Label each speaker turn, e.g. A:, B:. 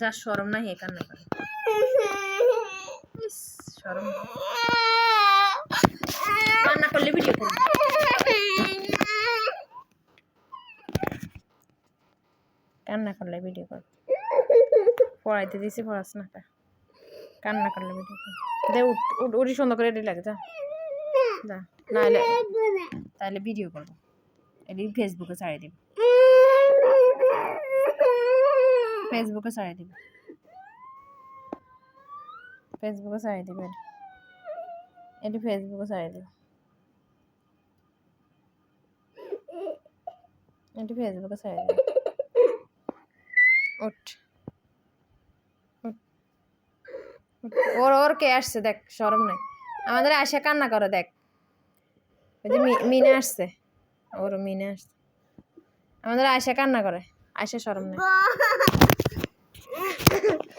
A: যার সরম নাই, এ কান্না করে। সরম। কান্না করলে ভিডিও করব। কান্না করলে ভিডিও করব। পড়াইতে দিছি, পড়াস না। কান্না করলে ভিডিও করব। দে, উঠ সুন্দর করে রেডি লাগে, যা। যা নাহলে তাহলে ভিডিও করব। এটি ফেসবুকে ছাড়িয়ে দিব। ফেসবুকে ছাড়িয়ে দিব। ফেসবুকে ছাড়িয়ে দিব এটি। ফেসবুকে ছাড়িয়ে দিব। এটি ফেসবুকে ছাড়িয়ে দিব। উঠ। ওর ওর কে আসছে? দেখ, সরম নেই। আমাদের আসে কান্না করে, দেখ। মিনা আসছে। ওর মিনা আসছে। আমাদের আয়সা কান্না করে। আয়সা সরম নেই
B: আমার